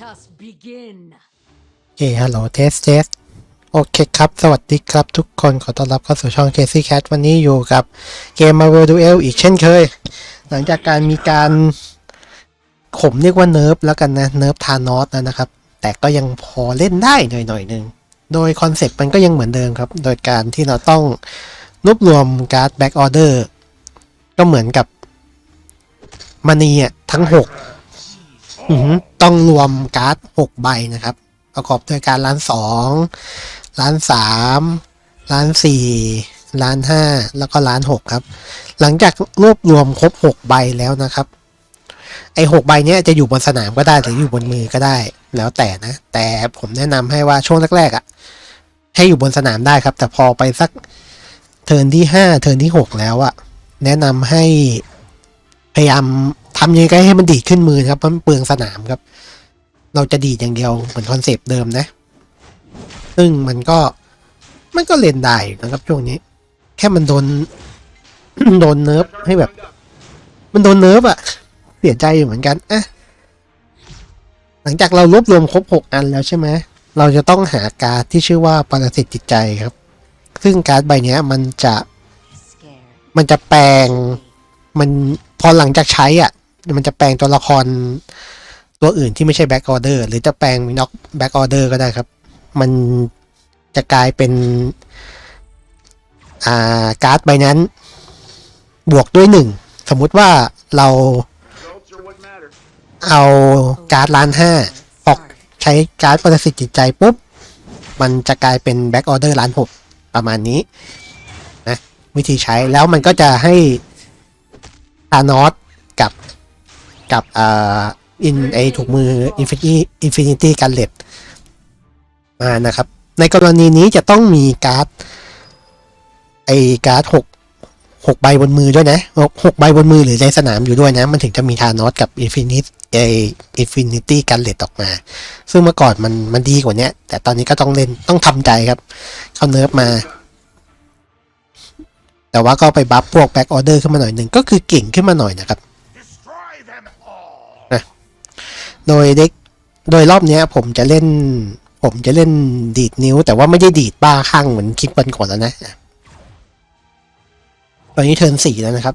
us begin. โอเคฮัลโหลเทสเทสโอเคครับ สวัสดีครับทุกคนขอต้อนรับเข้าสู่ช่อง Casey Cat วันนี้อยู่กับเกม Marvel Duel อีกเช่นเคย หลังจากการมีการผมเรียกว่าเนิร์ฟแล้วกันนะ เนิร์ฟทานอสนะครับ แต่ก็ยังพอเล่นได้หน่อยหน่อยๆหนึ่งโดยคอนเซ็ปต์มันก็ยังเหมือนเดิมครับ โดยการที่เราต้องรวบรวมการ์ดแบ็กออเดอร์ก็เหมือนกับมานีอะทั้งหก ต้องรวมการ์ดหกใบนะครับ ประกอบด้วยการล้านสองล้านสามล้านสี่ล้านห้าแล้วก็ล้านหกครับ หลังจากรวบรวมครบหกใบแล้วนะครับ ไอ้หกใบเนี้ยจะอยู่บนสนามก็ได้หรืออยู่บนมือก็ได้ แล้วแต่นะ แต่ผมแนะนำให้ว่าช่วงแรกๆอะ่ะ ให้อยู่บนสนามได้ครับ แต่พอไปสักเทิร์นที่ห้าเทิร์นที่หกแล้วอะ่ะ แนะนำให้พยายาม ทำยังไงให้มันดีดขึ้นมือครับเพราะมันเปลืองสนามครับ เราจะดีดอย่างเดียวเหมือนคอนเซปต์เดิมนะ ซึ่งมันก็มันก็เล่นได้นะครับช่วงนี้ แค่มันโดนโดนเนิร์ฟให้แบบ มันโดนเนิร์ฟอะเสียใจอยู่เหมือนกันอะหลังจากเรารวบรวมครบหกอันแล้วใช่ไหมเราจะต้องหาการ์ดที่ชื่อว่าปรสิตจิตใจครับ ซึ่งการ์ดใบนี้มันจะมันจะแปลงมันพอหลังจากใช้อะ มันจะแปลงตัวละครตัวอื่นที่ไม่ใช่แบ็กออเดอร์หรือจะแปลงมีน็อกแบ็กออเดอร์ก็ได้ครับ มันจะกลายเป็นอ่าการ์ดใบนั้น บวกด้วยหนึ่งสมมุติว่าเราเอาการ์ดล้านห้าออกใช้การ์ดประสิตจิตใจปุ๊บ มันจะกลายเป็นแบ็กออเดอร์ล้านหกประมาณนี้นะวิธีใช้แล้วมันก็จะให้ทานอสกับ กับอ่าอินไอถูกมืออินฟินิอินฟินิตี้การเลตมานะครับ ในกรณีนี้จะต้องมีการ์ดไอการ์ดหกหกใบบนมือด้วยนะหกหกใบบนมือหรือในสนามอยู่ด้วยนะ มันถึงจะมีทานอสกับอินฟินิตไออินฟินิตี้การเลตออกมา ซึ่งเมื่อก่อนมันมันดีกว่านี้แต่ตอนนี้ก็ต้องเล่นต้องทำใจครับ เขาเนิร์ฟมาแต่ว่าก็ไปบัฟพวกแบ็กออเดอร์ขึ้นมาหน่อยหนึ่งก็คือเก่งขึ้นมาหน่อยนะครับ โดยเด็กโดยรอบเนี้ยผมจะเล่น ผมจะเล่นดีดนิ้ว แต่ว่าไม่ได้ดีดบ้าข้างเหมือนคลิปวันก่อนแล้วนะตอนนี้เทิร์นสี่แล้วนะครับ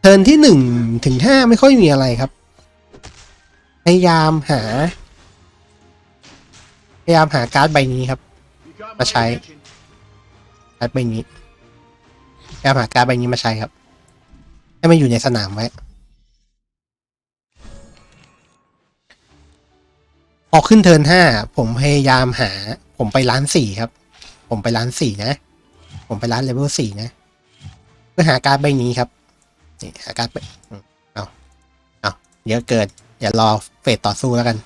เทิร์นที่หนึ่งถึงห้าไม่ค่อยมีอะไรครับ พยายามหา พยายามหาการ์ดใบนี้ครับ You got Let's my try. attention. การ์ดใบนี้พยายามหาการ์ดใบนี้มาใช้ครับ ให้มันอยู่ในสนามไว้ พอขึ้นเทิร์นห้าผมพยายามหา ผมไปร้านสี่ครับ ผมไปร้านสี่นะ ผมไปร้านเลเวลสี่นะ เพื่อหาการ์ดใบนี้ครับนี่หาการ์ดใบอืมเอาเอาเยอะเกินอย่ารอเฟสต่อสู้แล้วกัน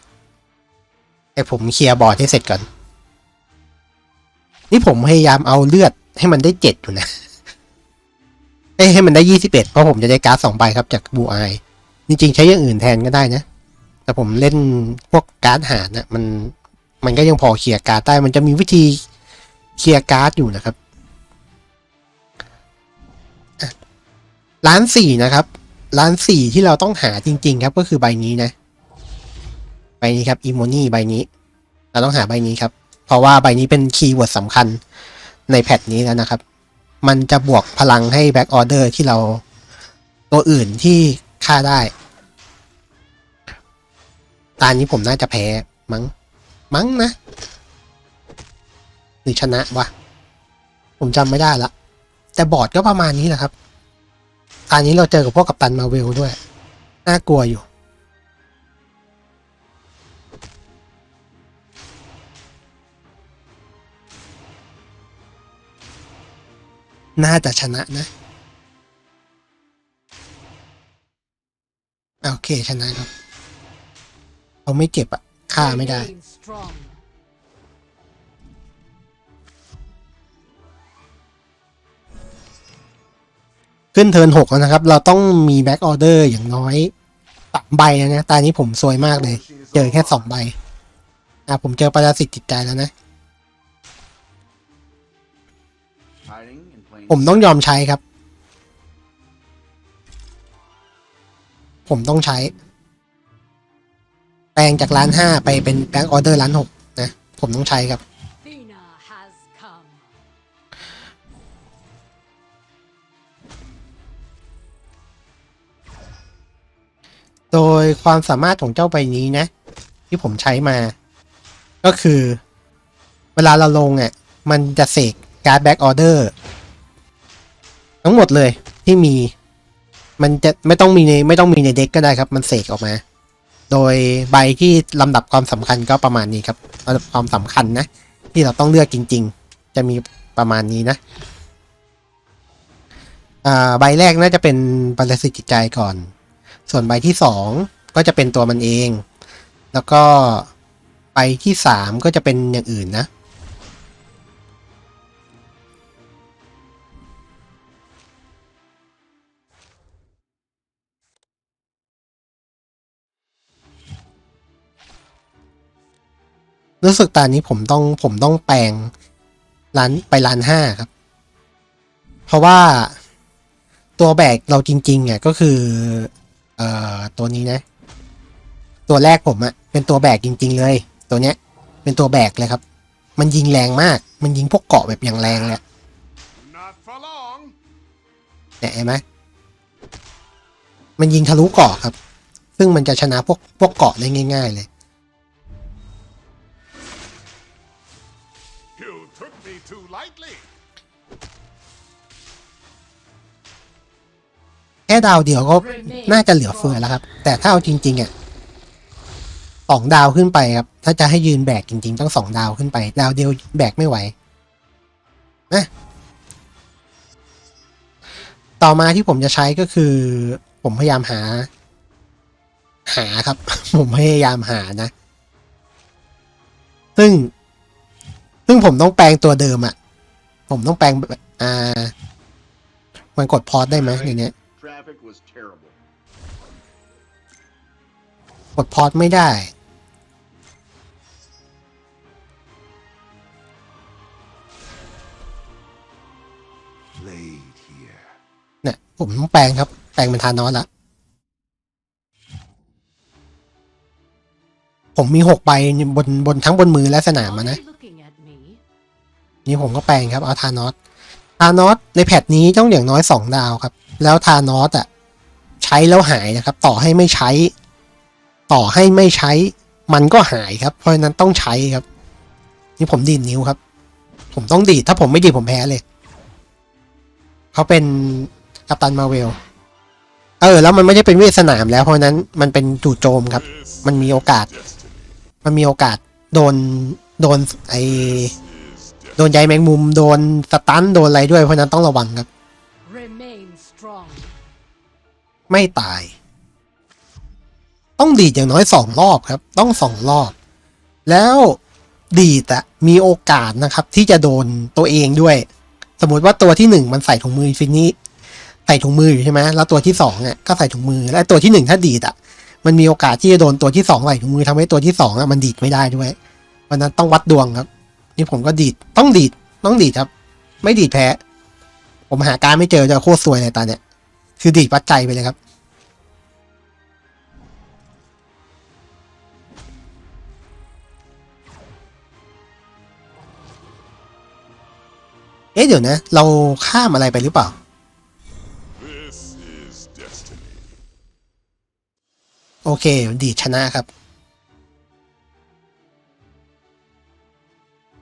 ให้ผมเคลียร์บอร์ดให้เสร็จก่อน นี่ผมพยายามเอาเลือดให้มันได้เจ็ดอยู่นะเอ้ยให้มันได้ยี่สิบเอ็ดเพราะผมจะได้การ์ดสองใบครับจากบูไอจริงๆใช้อย่างอื่นแทนก็ได้นะ แต่ผมเล่นพวกการ์ดหารนะมันมันก็ยังพอเคลียร์การ์ดได้มันจะมีวิธีเคลียร์การ์ดอยู่นะครับอะร้านสี่นะครับร้านสี่ที่เราต้องหาจริง ๆ ครับก็คือใบนี้นะ ใบนี้ครับอีโมนี่ใบนี้ เราต้องหาใบนี้ครับ เพราะว่าใบนี้เป็นคีย์เวิร์ดสำคัญในแพทนี้แล้วนะครับ มันจะบวกพลังให้แบ็กออเดอร์ที่เราตัวอื่นที่ฆ่าได้ ตานี้ผมน่าจะแพ้มั้ง มั้งนะ หรือชนะวะ ผมจำไม่ได้ละ แต่บอร์ดก็ประมาณนี้แหละครับตานี้เราเจอกับพวกกัปตันมาเวลด้วย น่ากลัวอยู่ น่าจะชนะนะอะโอเคชนะครับ เขาไม่เจ็บอะฆ่าไม่ได้ ขึ้นเทิร์นหกแล้วนะครับ เราต้องมีแบ็กออเดอร์อย่างน้อยสามใบแล้วนะตอนนี้ผมซวยมากเลย เจอแค่สองใบ อะ ผมเจอปรสิตจิตใจแล้วนะ ผมต้องยอมใช้ครับ ผมต้องใช้ แปลงจากล้านห้าไปเป็นแบงค์ออเดอร์ล้านหกนะ ผมต้องใช้ครับ Athena has come. โดยความสามารถของเจ้าใบนี้นะ ที่ผมใช้มา ก็คือ เวลาเราลงอะ มันจะเสกการ์ดแบ็กออเดอร์ทั้งหมดเลยที่มี มันจะไม่ต้องมีในไม่ต้องมีในเด็กก็ได้ครับ มันเสกออกมา โดยใบที่ลำดับความสำคัญก็ประมาณนี้ครับลำดับความสำคัญนะ ที่เราต้องเลือกจริง ๆ จะมีประมาณนี้นะใบแรกน่าจะเป็นปรสิตจิตใจก่อน ส่วนใบที่สองก็จะเป็นตัวมันเอง แล้วก็ใบที่สามก็จะเป็นอย่างอื่นนะ รู้สึกตอนนี้ผมต้องผมต้องแปลงร้านไปร้านห้าครับ เพราะว่าตัวแบกเราจริงๆอะก็คือ เอ่อตัวนี้นะ ตัวแรกผมอะเป็นตัวแบกจริง ๆ เลย ตัวเนี้ย เป็นตัวแบกเลยครับ มันยิงแรงมาก มันยิงพวกเกาะแบบอย่างแรงเลยเนี่ยเห็นไหมมันยิงทะลุเกาะครับ ซึ่งมันจะชนะพวกพวกเกาะได้ง่าย ๆ เลย ค่ดาวเดียวก็น่าจะเหลือเฟือแล้วครับ แต่ถ้าเอาจริง ๆอะสองดาวขึ้นไปครับ ถ้าจะให้ยืนแบกจริง ๆ ต้องสองดาวขึ้นไป ดาวเดียวแบกไม่ไหวนะต่อมาที่ผมจะใช้ก็คือ ผมพยายามหา หาครับ ผมพยายามหานะ ซึ่ง ซึ่งผมต้องแปลงตัวเดิมอะ ผมต้องแปลงแบบอ่า มันกดพอสได้ไหมในเนี้ย Traffic was terrible. กดพอสไม่ได้ Blade here. เนี่ยผมต้องแปลงครับ แปลงเป็นทานอสละผมมีหกใบบนบนทั้งบนมือและสนาม Are อะนะ they looking at me? นี่ผมก็แปลงครับเอาทานอสทานอสในแพทนี้ต้องอย่างน้อยสองดาวครับแล้วทานอสอะใช้แล้วหายนะครับ ต่อให้ไม่ใช้ ต่อให้ไม่ใช้ มันก็หายครับ เพราะฉะนั้นต้องใช้ครับ นี่ผมดีดนิ้วครับ ผมต้องดีดถ้าผมไม่ดีดผมแพ้เลยเขาเป็นกัปตันมาเวลเออแล้วมันไม่ได้เป็นเวทสนามแล้วเพราะนั้นมันเป็นจู่โจมครับ มันมีโอกาส มันมีโอกาสโดนโดนไอโดนใยแมงมุมโดนสตันโดนอะไรด้วยเพราะนั้นต้องระวังครับ ไม่ตาย ต้องดีดอย่างน้อยสองรอบครับ ต้องสองรอบ แล้วดีดอะมีโอกาสนะครับ ที่จะโดนตัวเองด้วย สมมติว่าตัวที่หนึ่งมันใส่ถุงมือฟินี้ใส่ถุงมืออยู่ใช่ไหมแล้วตัวที่สองอะก็ใส่ถุงมือ และตัวที่หนึ่งถ้าดีดอะมันมีโอกาสที่จะโดนตัวที่สองใส่ถุงมือทำให้ตัวที่สองอะมันดีดไม่ได้ด้วยเพราะนั้นต้องวัดดวงครับ นี่ผมก็ดีดต้องดีดต้องดีดครับ ไม่ดีดแพ้ ผมหาการไม่เจอจะโคตรซวยเลยตอนเนี้ย คือดีดวัดใจไปเลยครับ เอ๊ะเดี๋ยวนะ เราข้ามอะไรไปหรือเปล่า โอเค ดีดชนะครับ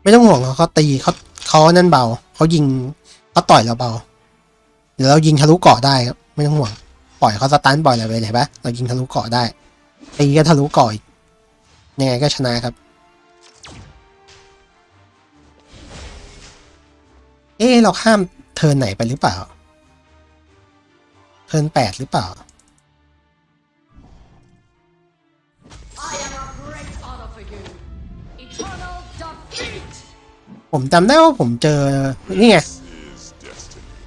ไม่ต้องห่วงเขาเขาตีเขาเขานั่นเบา เขายิงเขาต่อยเราเบา ดี๋ยวเรายิงทะลุเกาะได้ครับไม่ต้องห่วง ปล่อยเขาสตันปล่อยอะไรไปเห็นปะเรายิงทะลุเกาะได้ตีก็ทะลุเกาะอีกยังไงก็ชนะครับ เอ๊เราข้ามเทินไหนไปหรือเปล่า เทินแปดหรือเปล่าผมจำได้ว่าผมเจอ นี่ไง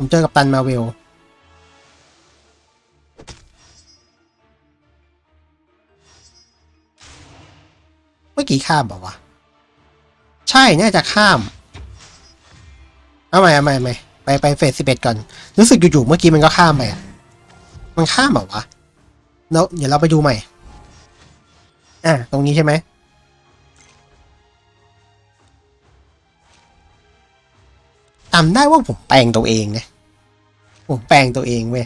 ผมเจอกับตันมาเวลเมื่อกี้ข้ามบอกว่าวะใช่น่าจะข้าม เอาใหม่เอาใหม่ใหม่ไปไปเฟสสิบเอ็ดก่อน รู้สึกอยู่ๆเมื่อกี้มันก็ข้ามไปอะมันข้ามแบบวะแล้วเดี๋ยวเราไปดูใหม่ อะ ตรงนี้ใช่ไหม จำได้ว่าผมแปลงตัวเองนะ ผมแปลงตัวเองเว้ย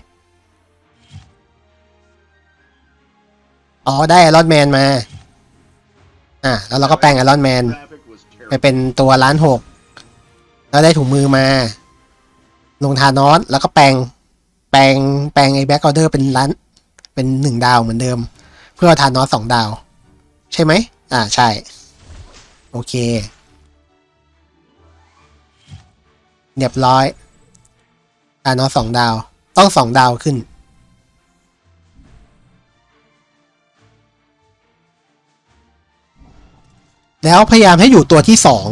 อ๋อ ได้อรอนแมนมา อะ แล้วเราก็แปลงอรอนแมนไปเป็นตัวล้านหก แล้วได้ถุงมือมา ลงทานอสแล้วก็แปลง แปลง แปลงไอ้แบ็กออเดอร์เป็นล้าน เป็นหนึ่งดาวเหมือนเดิม เพื่อทานอสสองดาว ใช่ไหม อ่า ใช่ โอเค เรียบร้อย ทานอสสองดาว ต้องสองดาวขึ้น แล้วพยายามให้อยู่ตัวที่สอง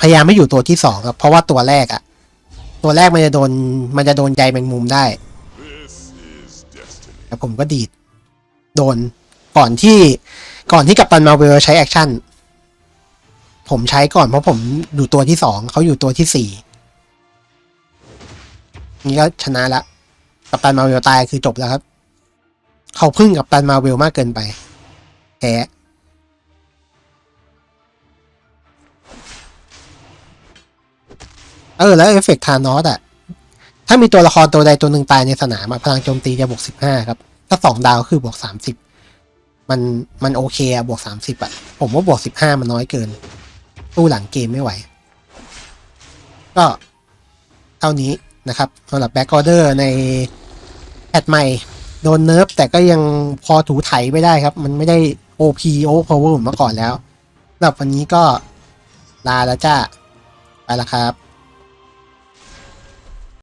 พยายามไม่อยู่ตัวที่สองครับ เพราะว่าตัวแรกอะตัวแรกมันจะโดนมันจะโดนใยแมงมุมได้แต่ผมก็ดีด โดนก่อนที่ก่อนที่กัปตันมาเวลใช้แอคชั่น ผมใช้ก่อนเพราะผมอยู่ตัวที่สองเขาอยู่ตัวที่สี่ นี่ก็ชนะละกัปตันมาเวลตายคือจบแล้วครับ เขาพึ่งกัปตันมาเวลมากเกินไปแพ้เออแล้วเอฟเฟกต์ทานอสอะถ้ามีตัวละครตัวใดตัวหนึ่งตายในสนามพลังโจมตีจะบวกสิบห้าครับ ถ้าสองดาวคือบวกสามสิบมันมันโอเคอะบวกสามสิบอะผมว่าบวกสิบห้ามันน้อยเกิน ตู้หลังเกมไม่ไหว ก็เท่านี้ นะครับสำหรับแบ็กออเดอร์ในแอดใหม่ โดนเนิร์ฟแต่ก็ยังพอถูไถไม่ได้ครับ มันไม่ได้ OP Overpower เหมือนเมื่อก่อนแล้วสำหรับวันนี้ก็ลาแล้วจ้า ไปละครับ